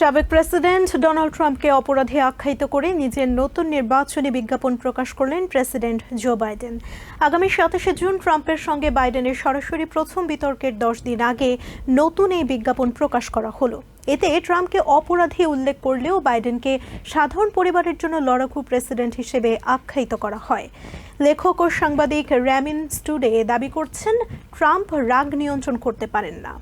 সাবেক president Donald ট্রাম্পকে অপরাধী আখ্যায়িত করে নিজের নতুন নির্বাচনী বিজ্ঞাপন প্রকাশ করলেন প্রেসিডেন্ট জো বাইডেন। আগামী সাতাশে জুন ট্রাম্পের সঙ্গে বাইডেনের সরাসরি প্রথম বিতর্কের দশ দিন আগে নতুন এই বিজ্ঞাপন প্রকাশ করা হলো। এতে ট্রাম্পকে অপরাধী উল্লেখ করলেও বাইডেনকে সাধারণ পরিবারের জন্য লড়াকু প্রেসিডেন্ট হিসেবে আখ্যায়িত করা হয়। লেখক ও সাংবাদিক র্যামিন স্টুডে দাবি করছেন, ট্রাম্প রাগ নিয়ন্ত্রণ করতে পারেন না।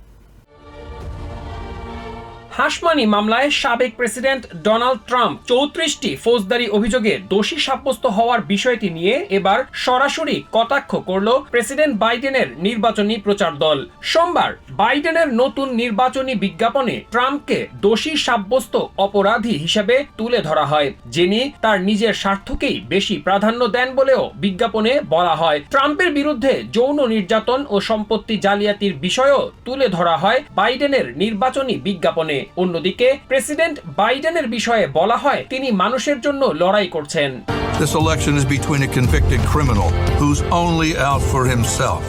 হাসমানি মামলায় সাবেক প্রেসিডেন্ট ডোনাল্ড ট্রাম্প চৌত্রিশটি ফৌজদারি অভিযোগে দোষী সাব্যস্ত হওয়ার বিষয়টি নিয়ে এবার সরাসরি কটাক্ষ করল প্রেসিডেন্ট বাইডেনের নির্বাচনী প্রচার দল। সোমবার বাইডেনের নতুন নির্বাচনী বিজ্ঞাপনে ট্রাম্পকে দোষী সাব্যস্ত অপরাধী হিসেবে তুলে ধরা হয়, যিনি তার নিজের স্বার্থকেই বেশি প্রাধান্য দেন বলেও বিজ্ঞাপনে বলা হয়। ট্রাম্পের বিরুদ্ধে যৌন নির্যাতন ও সম্পত্তি জালিয়াতির বিষয়ও তুলে ধরা হয় বাইডেনের নির্বাচনী বিজ্ঞাপনে। অন্যদিকে, প্রেসিডেন্ট বাইডেনের বিষয়ে বলা হয়, তিনি মানুষের জন্য লড়াই করছেন। This election is between a convicted criminal who's only out for himself.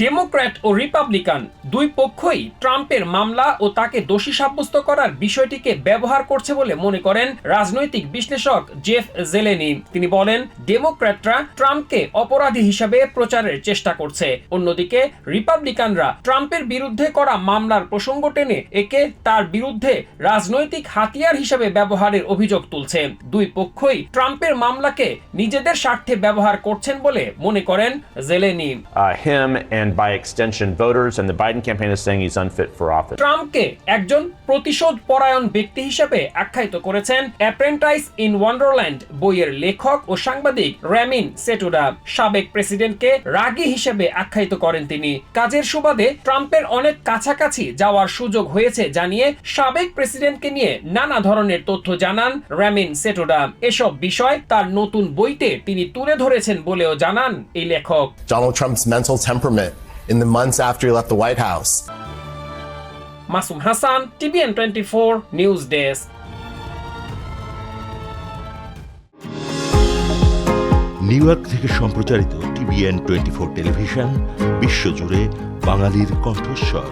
Democrat O Republican দুই পক্ষই ট্রাম্পের মামলা ও তাকে দোষী সাব্যস্ত করার বিষয়টিকে ব্যবহার করছে বলে মনে করেন রাজনৈতিক বিশ্লেষক জেফ জেলেনি। তিনি বলেন ডেমোক্র্যাটরা ট্রাম্পকে অপরাধী হিসাবে প্রচারের চেষ্টা করছে। অন্যদিকে রিপাবলিকানরা ট্রাম্পের বিরুদ্ধে করা মামলার প্রসঙ্গ টেনে একে তার বিরুদ্ধে রাজনৈতিক হাতিয়ার হিসাবে ব্যবহারের অভিযোগ তুলছে। দুই পক্ষই ট্রাম্পের মামলাকে নিজেদের স্বার্থে ব্যবহার করছেন বলে মনে করেন জেলেনি। Uh, and by extension voters, and the Biden campaign is saying he's unfit for office. ট্রাম্পকে একজন প্রতিশোধ পরায়ণ ব্যক্তি হিসেবে আখ্যায়িত করেছেন অ্যাপ্রেন্টাইস ইন ওয়ান্ডারল্যান্ড বইয়ের লেখক ও সাংবাদিক র্যামিন সেটুডা সাবেক প্রেসিডেন্টকে রাগী হিসেবে আখ্যায়িত করেন তিনি। কাজের সুবাদে ট্রাম্পের অনেক কাছাকাছি যাওয়ার সুযোগ হয়েছে জানিয়ে সাবেক প্রেসিডেন্টকে নিয়ে নানা ধরনের তথ্য জানান র্যামিন সেটোডা এসব বিষয় তার নতুন বইতে তিনি তুলে ধরেছেন বলেও জানান এই লেখক। Donald Trump's mental temperament in the months after he left the White House. Hasan TVN twenty four news desk New York থেকে সম্প্রচারিত টিভিএন টোয়েন্টি ফোর টেলিভিশন বিশ্বজুড়ে বাঙালির কণ্ঠস্বর